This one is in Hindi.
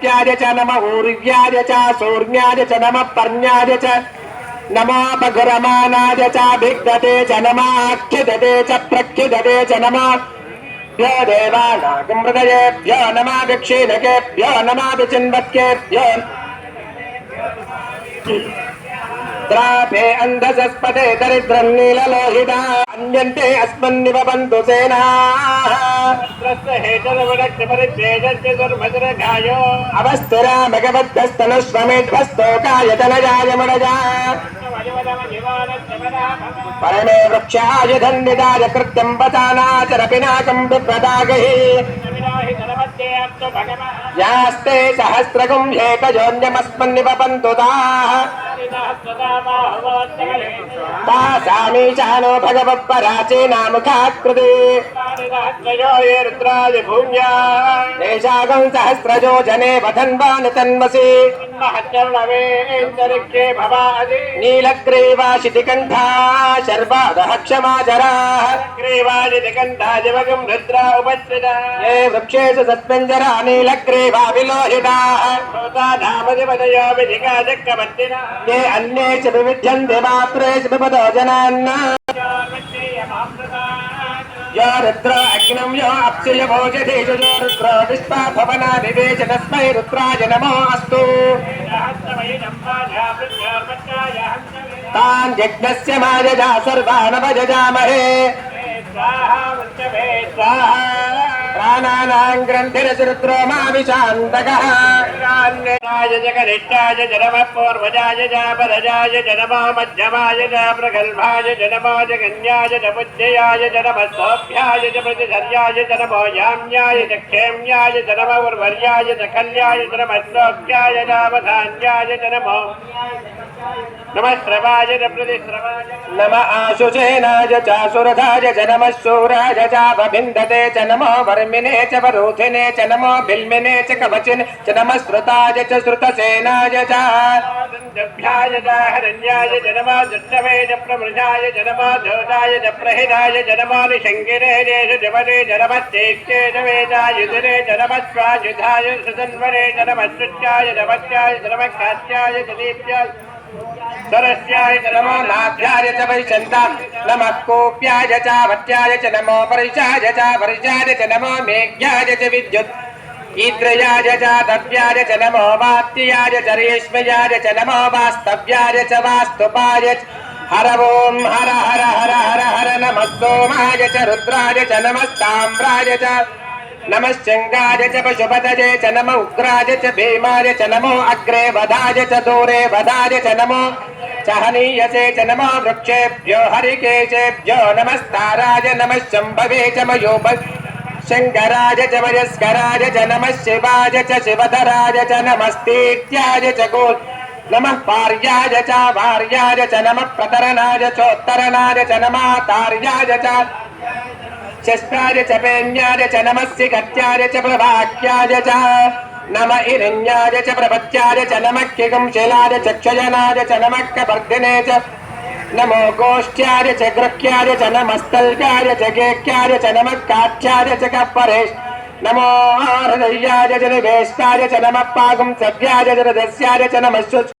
आदित्याय च नम ऊर्व्याय च सूर्याय च नम पर्ण्याय च नमोपगुरमानाय चाभिग्दते च नमाख्युदते च प्रख्युदते च नमः भ्यो देवानागमृदयेभ्यो नमा భద్రాపే అంధసస్పదే దరిద్రం నీలలోహిత. అన్యంతే అస్మన్నివ బంధు సేనా. అవస్థిరా భగవద్ధస్తనుష్వమిధ్వస్తోకాయతనజాయమణజా పరమే వృక్షాయ ధన్విదాయ కృత్యం వసానాచరపినాకం విప్రదాగహి यास्ते बन्धु ताः। भगवत्पराचीनामुखाकृते रुद्राय भूम्या तेषागं सहस्रजो जने वधन्वान् तन्वसि महच्चरणवेन्तरिक्षे भवादि नीलग्रीवाशितिकण्ठा शर्वादः क्षमाचराः ग्रीवादिकण्ठाजवगं रुद्रा उपस्थिता ये वृक्षेषु सस्पेञ्जरा नीलग्रीवा विलोहिताः भवता धामदिपदयो विधिकाचक्रवर्तिना ये अन्ये च विविध्यन्ते मात्रेषु विपदो जनान् यो रुद्र अग्निं यो अप्सुय भोजते यो रुद्र विश्वा भवना विवेच तस्मै रुद्राय नमो अस्तु। तान् यज्ञस्य सर्वानवजजामहे स्वाहा ग्रन्थिरसि मा विशान्तकः राज जगदिष्टाय जनमः मध्यमाय च प्रगल्भाय जनमो जगन्याय च पुज्ययाय जनमः सौभ्याय च प्रतिधर्याय जनमो याम्याय च क्षेम्याय जनम उर्वर्याय च कल्याय जनमः। सौख्याय नावधान्याय जनमो नमः श्रवाय च प्रतिश्रवाय नम आशुचेनाय चासुरथाय च नमः शूराय चापभिन्दते च नमो वर्मिने च वरोधिने च नमो बिल्मिने च कवचिने च नमः श्रुताय च श्रुतसेनाय च। भ्याय च, हरण्याय जनमा दुष्टवे च प्रमृषाय जनमा धोताय च प्रहिताय जनमानुशङ्गिरे च जवने जनमस्तेक्ष्ये च, वेदायुधने जनमस्वायुधाय सुधन्वने जनमश्रुत्याय नमस्याय जनमकात्याय च दीप्याय नमो नाभ्याय च वैशन्ता नमः च, भट्याय च, नमो परिशाय च परिशाय च, नमो मेघ्याय च, विद्युत्। ईद्रयाय च, दव्याय च, नमो वात्याय च रेश्मयाय च, नमो वास्तव्याय च, वास्तुपाय च। हर ओं हर हर हर हर हर नमः सोमाय च, रुद्राय च नमस्ताम्राय च। नमः शृङ्गाय च पशुपतये च नम उग्राय च भीमाय च नमो अग्रे वधाय च दूरे वधाय च नमो च हनीयसे च नमो वृक्षेभ्यो हरिकेशेभ्यो नमस्ताराय नमः शम्भवे च मयोप शङ्कराय च मयस्कराय च नमः शिवाय च शिवधराय च नमस्तीत्याय च गो नमः पार्याय च भार्याय च नमः प्रतरणाय चोत्तरणाय च नमः तार्याय च शस्त्राय च पेन्याय च नमस्य गत्याय च प्रभाक्याय च। नम इरण्याय च प्रपत्याय च नमः किगं शिलाय च क्षयनाय च नमः कपर्दिने च। नमो गोष्ठ्याय च गृह्याय च नमस्तल्प्याय च गेक्याय च नमः काठ्याय च कपरेश नमो हृदयाय च निवेष्टाय च नमः पागुं सव्याय च रदस्याय च नमः